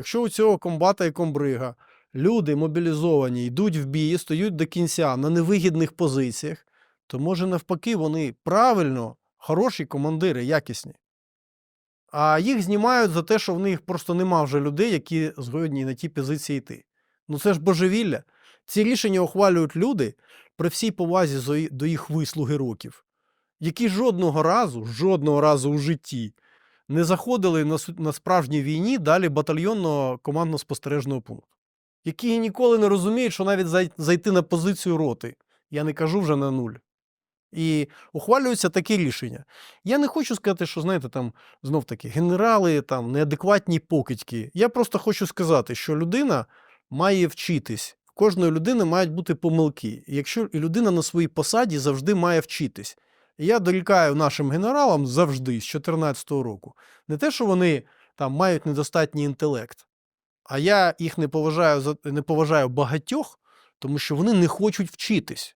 Якщо у цього комбата і комбрига люди мобілізовані, йдуть в бій, стоять до кінця на невигідних позиціях, то може навпаки вони правильно, хороші командири, якісні. А їх знімають за те, що в них просто нема вже людей, які згодні на ті позиції йти. Ну це ж божевілля. Ці рішення ухвалюють люди при всій повазі до їх вислуги років, які жодного разу, жодного разу у житті не заходили на, на справжній війні далі батальйонного командно-спостережного пункту, які ніколи не розуміють, що навіть зай- зайти на позицію роти, я не кажу вже на нуль. І ухвалюються такі рішення. Я не хочу сказати, що, знаєте, там знов таки генерали, там неадекватні покидьки. Я просто хочу сказати, що людина має вчитись. Кожної людини мають бути помилки. І якщо людина на своїй посаді завжди має вчитись. Я дорікаю нашим генералам завжди з 2014 року. Не те, що вони там мають недостатній інтелект, а я їх не поважаю не поважаю багатьох, тому що вони не хочуть вчитись.